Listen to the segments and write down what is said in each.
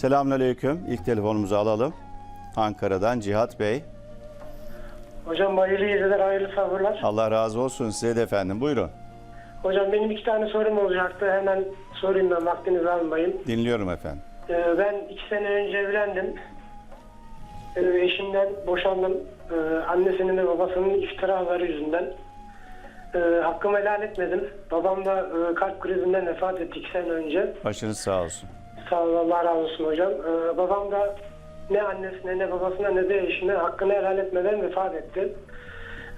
Selamünaleyküm. İlk telefonumuzu alalım. Ankara'dan Cihat Bey. Hocam hayırlı geceler, hayırlı sabırlar. Allah razı olsun size de efendim. Buyurun. Hocam benim iki tane sorum olacaktı. Hemen sorayım ben vaktinizi almayın. Dinliyorum efendim. Ee, ben iki sene önce evlendim. Ee, eşimden boşandım. Ee, annesinin ve babasının iftiraları yüzünden. Ee, hakkımı helal etmedim. Babam da e, kalp krizinden vefat etti iki sene önce. Başınız sağ olsun. Sağ ol Allah razı olsun hocam. Ee, babam da ne annesine ne babasına ne de eşine hakkını helal etmeden vefat etti.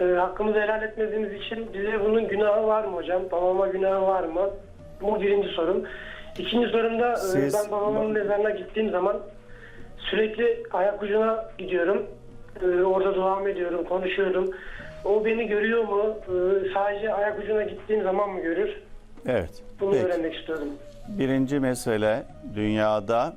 Ee, hakkımızı helal etmediğimiz için bize bunun günahı var mı hocam? Babama günahı var mı? Bu birinci sorum. İkinci sorumda e, Siz- ben babamın mezarına gittiğim zaman sürekli ayak ucuna gidiyorum. Ee, orada duam ediyorum, konuşuyorum. O beni görüyor mu? Ee, sadece ayak ucuna gittiğim zaman mı görür? Evet. Bunu Peki. öğrenmek istiyorum. Birinci mesele dünyada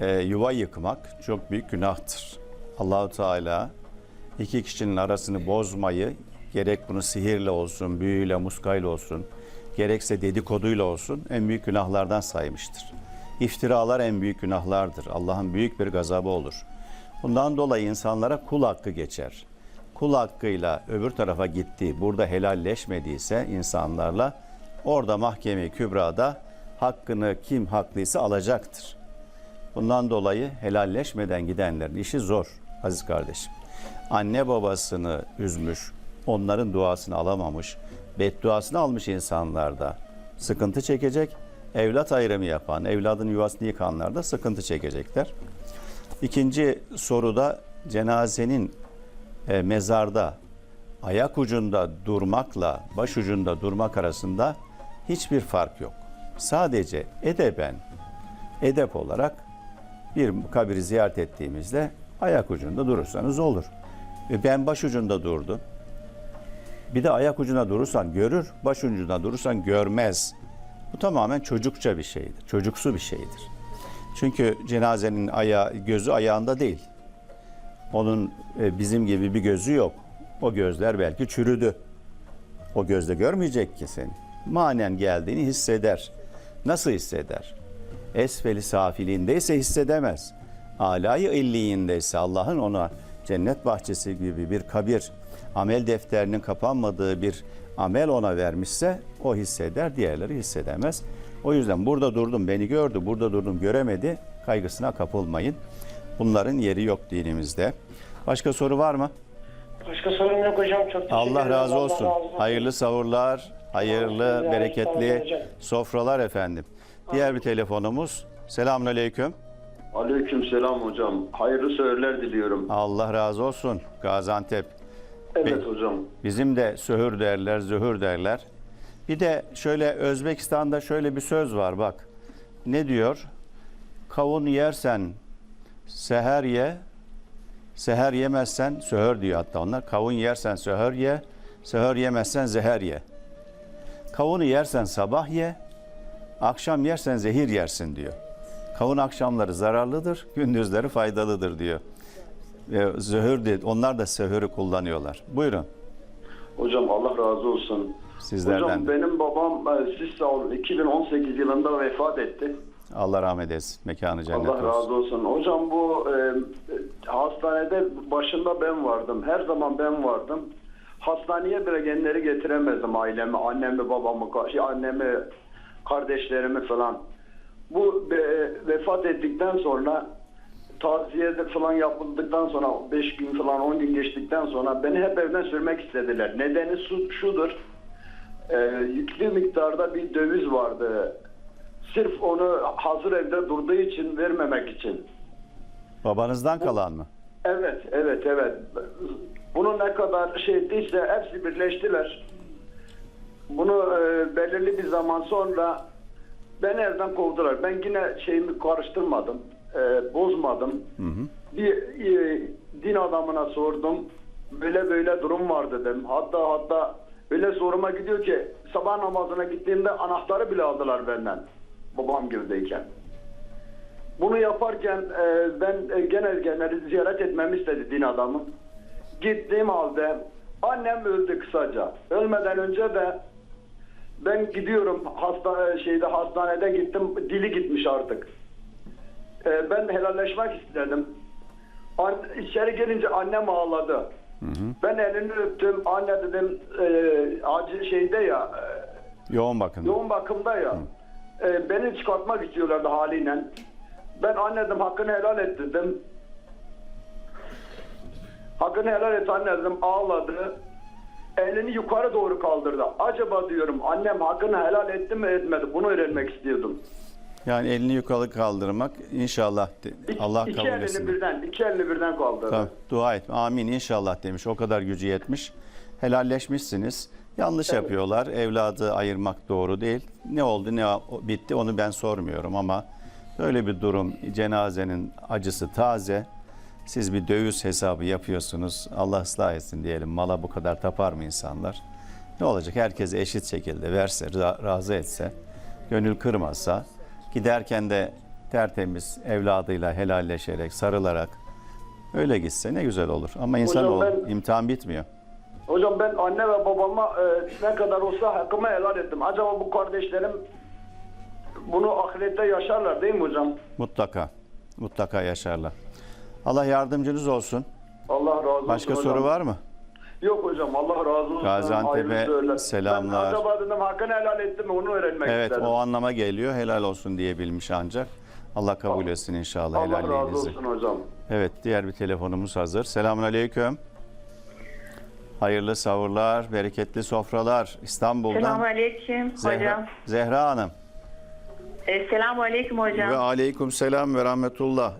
e, yuva yıkmak çok büyük günahtır. Allahu Teala iki kişinin arasını bozmayı gerek bunu sihirle olsun, büyüyle, muskayla olsun, gerekse dedikoduyla olsun en büyük günahlardan saymıştır. İftiralar en büyük günahlardır. Allah'ın büyük bir gazabı olur. Bundan dolayı insanlara kul hakkı geçer. Kul hakkıyla öbür tarafa gitti, burada helalleşmediyse insanlarla orada mahkeme kübrada hakkını kim haklıysa alacaktır. Bundan dolayı helalleşmeden gidenlerin işi zor aziz kardeşim. Anne babasını üzmüş, onların duasını alamamış, bedduasını almış insanlar da sıkıntı çekecek. Evlat ayrımı yapan, evladın yuvasını yıkanlar da sıkıntı çekecekler. İkinci soruda cenazenin e, mezarda ayak ucunda durmakla baş ucunda durmak arasında hiçbir fark yok. Sadece edeben, edep olarak bir kabiri ziyaret ettiğimizde ayak ucunda durursanız olur. Ve ben baş ucunda durdum. Bir de ayak ucuna durursan görür, baş ucuna durursan görmez. Bu tamamen çocukça bir şeydir, çocuksu bir şeydir. Çünkü cenazenin ayağı, gözü ayağında değil. Onun e, bizim gibi bir gözü yok. O gözler belki çürüdü. O gözle görmeyecek ki seni. Manen geldiğini hisseder. Nasıl hisseder? Esfeli safiliğindeyse hissedemez. Alayı illiğindeyse Allah'ın ona cennet bahçesi gibi bir kabir, amel defterinin kapanmadığı bir amel ona vermişse o hisseder, diğerleri hissedemez. O yüzden burada durdum beni gördü, burada durdum göremedi kaygısına kapılmayın. Bunların yeri yok dinimizde. Başka soru var mı? Başka sorun yok hocam. Çok teşekkür Allah ederim. razı olsun. razı olsun. Hayırlı sahurlar, hayırlı, bereketli sofralar efendim. Diğer bir telefonumuz. Selamünaleyküm. Aleyküm selam hocam. Hayırlı söğürler diliyorum. Allah razı olsun. Gaziantep. Evet hocam. Bizim de söhür derler, zöhür derler. Bir de şöyle Özbekistan'da şöyle bir söz var bak. Ne diyor? Kavun yersen seher ye, seher yemezsen söhür diyor hatta onlar. Kavun yersen söhür ye, söhür yemezsen zeher ye. Kavunu yersen sabah ye, akşam yersen zehir yersin diyor. Kavun akşamları zararlıdır, gündüzleri faydalıdır diyor. Ve zöhür de, onlar da söhürü kullanıyorlar. Buyurun. Hocam Allah razı olsun. Sizlerden Hocam de. benim babam e, siz sağ olun 2018 yılında vefat etti. Allah rahmet etsin. Mekanı cennet Allah olsun. razı olsun. Hocam bu e, e, hastanede başında ben vardım. Her zaman ben vardım. Hastaneye bile genleri getiremezdim ailemi, annemi, babamı, şey, annemi, kardeşlerimi falan. Bu e, vefat ettikten sonra taziye de falan yapıldıktan sonra 5 gün falan 10 gün geçtikten sonra beni hep evden sürmek istediler. Nedeni su, şudur. E, yüklü miktarda bir döviz vardı. Sırf onu hazır evde durduğu için vermemek için. Babanızdan kalan mı? Evet, evet, evet. Bunu ne kadar şey ettiyse hepsi birleştiler. Bunu e, belirli bir zaman sonra beni evden kovdular. Ben yine şeyimi karıştırmadım, e, bozmadım. Bir e, din adamına sordum. Böyle böyle durum var dedim. Hatta hatta öyle soruma gidiyor ki sabah namazına gittiğimde anahtarı bile aldılar benden. Babam girdeyken. Bunu yaparken e, ben e, genel genel ziyaret etmemi istedi din adamı. Gittiğim halde annem öldü kısaca. Ölmeden önce de ben gidiyorum hasta e, şeyde hastanede gittim dili gitmiş artık. e, ben helalleşmek istedim. An, içeri gelince annem ağladı. Ben elini öptüm. Anne dedim e, acil şeyde ya e, Yoğun bakın. yoğun bakımda ya. E, beni çıkartmak istiyorlardı haliyle. Ben anne dedim hakkını helal et dedim. Hakkını helal et anne dedim ağladı. Elini yukarı doğru kaldırdı. Acaba diyorum annem hakkını helal etti mi etmedi bunu öğrenmek istiyordum. Yani elini yukarı kaldırmak inşallah de- İki, Allah iki kabul elini etsin. birden, iki elini birden kaldırdı. Tamam, dua et. Amin inşallah demiş. O kadar gücü yetmiş. Helalleşmişsiniz. Yanlış yapıyorlar. Evladı ayırmak doğru değil. Ne oldu ne bitti onu ben sormuyorum ama böyle bir durum cenazenin acısı taze. Siz bir döviz hesabı yapıyorsunuz. Allah ıslah etsin diyelim. Mala bu kadar tapar mı insanlar? Ne olacak? Herkese eşit şekilde verse, ra- razı etse, gönül kırmazsa, giderken de tertemiz evladıyla helalleşerek, sarılarak öyle gitse ne güzel olur. Ama insan Hocam ben- imtihan bitmiyor. Hocam ben anne ve babama e, ne kadar olsa hakkımı helal ettim. Acaba bu kardeşlerim bunu ahirette yaşarlar değil mi hocam? Mutlaka, mutlaka yaşarlar. Allah yardımcınız olsun. Allah razı olsun Başka hocam. soru var mı? Yok hocam Allah razı olsun. Gaziantep'e Hayırlısı öyle. selamlar. Ben acaba dedim hakkını helal ettim mi onu öğrenmek Evet istedim. o anlama geliyor. Helal olsun diyebilmiş ancak. Allah kabul etsin inşallah Allah razı helalliğinizi. olsun hocam. Evet diğer bir telefonumuz hazır. Selamun Aleyküm. Hayırlı savurlar, bereketli sofralar. İstanbul'dan Selamünaleyküm Zehra, hocam. Zehra Hanım. E, Selamünaleyküm hocam. Ve aleyküm selam ve rahmetullah.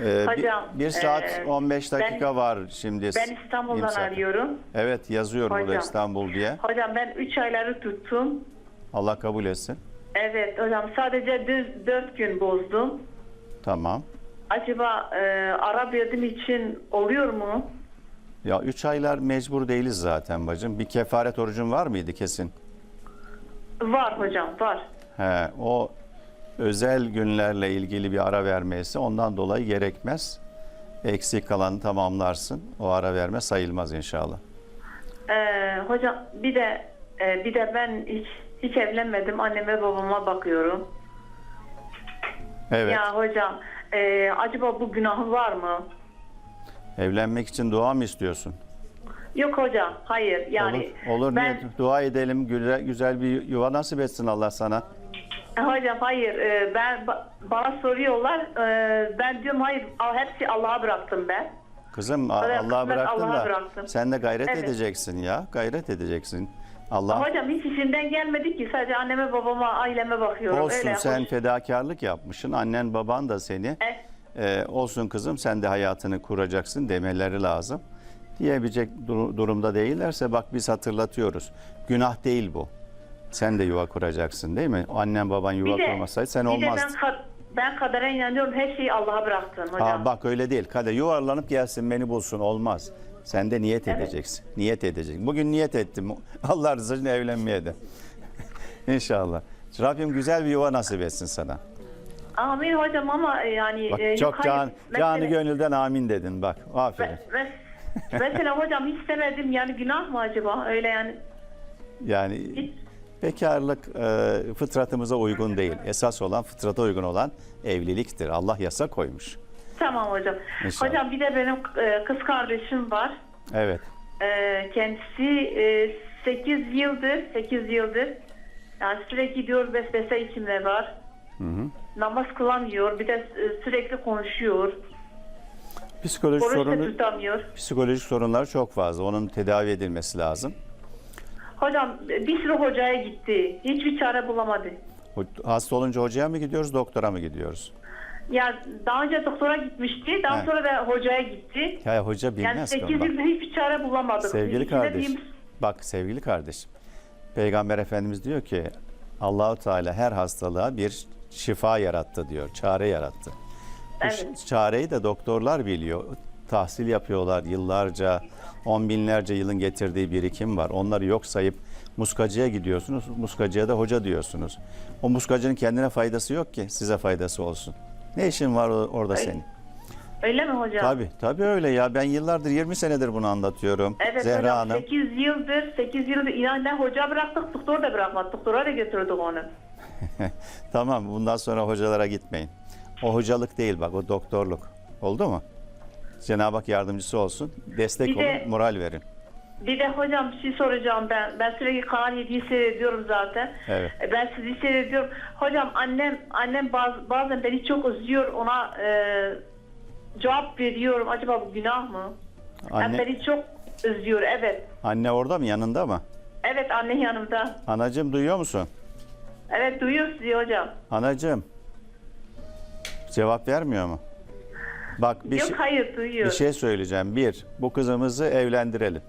Ee, bir- Hocam, bir, saat e, 15 dakika ben- var şimdi. Ben İstanbul'dan imsak. arıyorum. Evet yazıyor burada Hocam. İstanbul diye. Hocam ben 3 ayları tuttum. Allah kabul etsin. Evet hocam sadece düz 4 gün bozdum. Tamam. Acaba e, ara verdiğim için oluyor mu? Ya 3 aylar mecbur değiliz zaten bacım. Bir kefaret orucun var mıydı kesin? Var hocam var. He, o özel günlerle ilgili bir ara vermesi ondan dolayı gerekmez. Eksik kalanı tamamlarsın. O ara verme sayılmaz inşallah. E, hocam bir de e, bir de ben hiç hiç evlenmedim. Anneme babama bakıyorum. Evet. Ya hocam e, acaba bu günahı var mı? Evlenmek için dua mı istiyorsun? Yok hocam hayır yani olur. Olur ben, niye? Dua edelim. Güzel, güzel bir yuva nasip etsin Allah sana. Hocam hayır e, ben ba- bana soruyorlar e, ben diyorum hayır al- hepsi Allah'a bıraktım ben. Kızım A- Evet, Allah'a bıraktın Allah'a da bıraktım. sen de gayret Evet. edeceksin ya. Gayret edeceksin. Allah Hocam hiç işimden gelmedi ki sadece anneme babama aileme bakıyorum. olsun Öyle, sen hoş- fedakarlık yapmışsın. Annen baban da seni Eh, Ee, olsun kızım sen de hayatını kuracaksın demeleri lazım. Diyebilecek dur- durumda değillerse bak biz hatırlatıyoruz. Günah değil bu. Sen de yuva kuracaksın değil mi? Annen baban yuva bir de, kurmasaydı sen bir de olmazdın. ben, ka- ben kadere inanıyorum her şeyi Allah'a bıraktım hocam. Aa, bak öyle değil. Kader yuvarlanıp gelsin beni bulsun olmaz. Sen de niyet edeceksin. Niyet edeceksin. Bugün niyet ettim. Allah rızası için evlenmeye de. İnşallah. Rabbim güzel bir yuva nasip etsin sana. Amin hocam ama e, yani... Bak e, çok hayır, can, canı mesela- gönülden amin dedin bak. Aferin. Ve- ve- mesela hocam hiç istemedim yani günah mı acaba öyle yani Yani hiç bekarlık e, fıtratımıza uygun değil. Esas olan fıtrata uygun olan evliliktir. Allah yasa koymuş. tamam hocam. İnşallah. Hocam bir de benim e, kız kardeşim var. Evet. Ee, kendisi 8 yıldır 8 yıldır yani sürekli diyor vesvese içimde var. Namaz kılamıyor. Bir de e, sürekli konuşuyor. Psikolojik Oruç da sorunu, tutamıyor. psikolojik sorunlar çok fazla. Onun tedavi edilmesi lazım. Hocam bir sürü hocaya gitti. Hiçbir çare bulamadı. Hasta olunca hocaya mı gidiyoruz, doktora mı gidiyoruz? Ya daha önce doktora gitmişti. Daha He. sonra da hocaya gitti. Ya hoca Yani bilmez ki 8 onu. Bak, yıldır hiçbir çare bulamadık. sevgili İçinde kardeş. bir- Bak sevgili kardeşim. Peygamber Efendimiz diyor ki Allahu Teala her hastalığa bir şifa yarattı diyor. Çare yarattı. Bu Evet. ş- çareyi de doktorlar biliyor. Tahsil yapıyorlar yıllarca. On binlerce yılın getirdiği birikim var. Onları yok sayıp muskacıya gidiyorsunuz. Muskacıya da hoca diyorsunuz. O muskacının kendine faydası yok ki size faydası olsun. Ne işin var orada senin? Öyle mi hocam? Tabii tabii öyle ya. Ben yıllardır 20 senedir bunu anlatıyorum. Evet Zehra hocam Hanım. 8 yıldır 8 yıldır inan ben hoca bıraktık doktor da bırakmadık. Doktora da götürdük onu. Tamam bundan sonra hocalara gitmeyin. O hocalık değil bak o doktorluk. Oldu mu? Cenab-ı Hak yardımcısı olsun. Destek Bir olun, de- moral verin. Bir de hocam bir şey soracağım ben. Ben sürekli Kanal 7'yi seyrediyorum zaten. Evet. E, Ben sizi seyrediyorum. Hocam annem annem baz, bazen beni çok üzüyor. Ona e, cevap veriyorum. Acaba bu günah mı? Anne, beni çok üzüyor. Evet. anne orada mı? Yanında mı? Evet anne yanımda. Anacığım duyuyor musun? Evet duyuyor sizi hocam. Anacığım. Cevap vermiyor mu? Bak bir, Yok şey, hayır duyuyor. bir şey söyleyeceğim. Bir, bu kızımızı evlendirelim.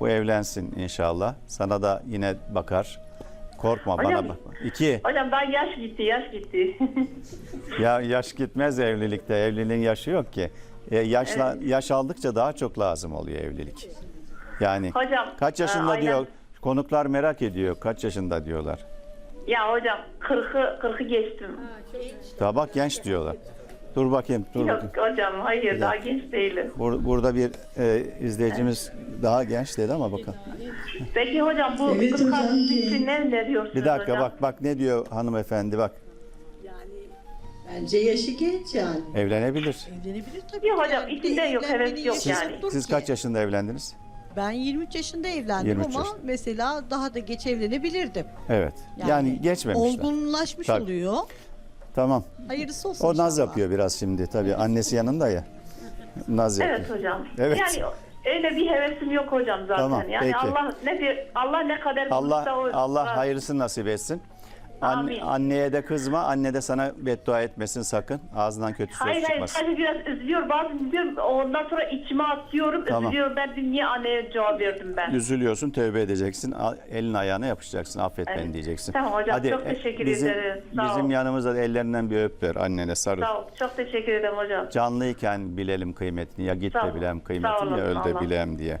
Bu evlensin inşallah. Sana da yine bakar. Korkma Hocam- bana bakma. İki, Hocam daha yaş gitti yaş gitti. ya yaş gitmez evlilikte. Evliliğin yaşı yok ki. E, yaşla, Yaş aldıkça daha çok lazım oluyor evlilik. Yani hocam. kaç e, yaşında aynen. diyor. Konuklar merak ediyor. Kaç yaşında diyorlar. Ya hocam 40'ı 40'ı geçtim. Daha bak genç diyorlar. Dur bakayım, dur Yok bakayım. hocam hayır daha genç değilim. Bur- burada bir e, izleyicimiz daha genç dedi ama bakın. Peki hocam bu Evet 40 hocam. için ne öneriyorsunuz Bir dakika hocam? bak bak ne diyor hanımefendi bak. Bence yaşı genç yani. Evlenebilir. Evlenebilir tabii. Yok hocam, yani. Bir içinde de yok, evlenmenin heves yok yaşı yani. yoktur Siz ki. kaç yaşında evlendiniz? Ben 23 yaşında evlendim 23 ama yaşında. mesela daha da geç evlenebilirdim. Evet. Yani, geçmemişler. Olgunlaşmış Tabii. oluyor. Tamam. Hayırlısı olsun O naz inşallah. yapıyor biraz şimdi tabii. Annesi yanında ya. Naz yapıyor. Evet hocam. Evet. Yani öyle bir hevesim yok hocam zaten. Tamam, yani peki. Allah ne diyor, Allah ne kadar Allah bulursa o- Allah hayırlısını nasip etsin. Anne- Amin. anneye de kızma. Anne de sana beddua etmesin sakın. Ağzından kötü söz Hayır hayır çıkmasın. sadece biraz üzülüyor bazen üzülüyorum ondan sonra içime atıyorum Tamam. üzülüyorum ben dün niye anneye cevap verdim ben. Üzülüyorsun, tövbe edeceksin. a- Elin ayağına yapışacaksın. Affet beni Evet. diyeceksin. Tamam hocam, çok e, teşekkür bizim, ederim. Sağ Bizim ol. yanımızda da ellerinden bir öp ver. Annene sarıl. Sağ ol çok teşekkür ederim hocam. Canlıyken bilelim kıymetini. Ya git Sağ de ol. Sağ kıymetini olun, ya öl de Allah. bilem diye.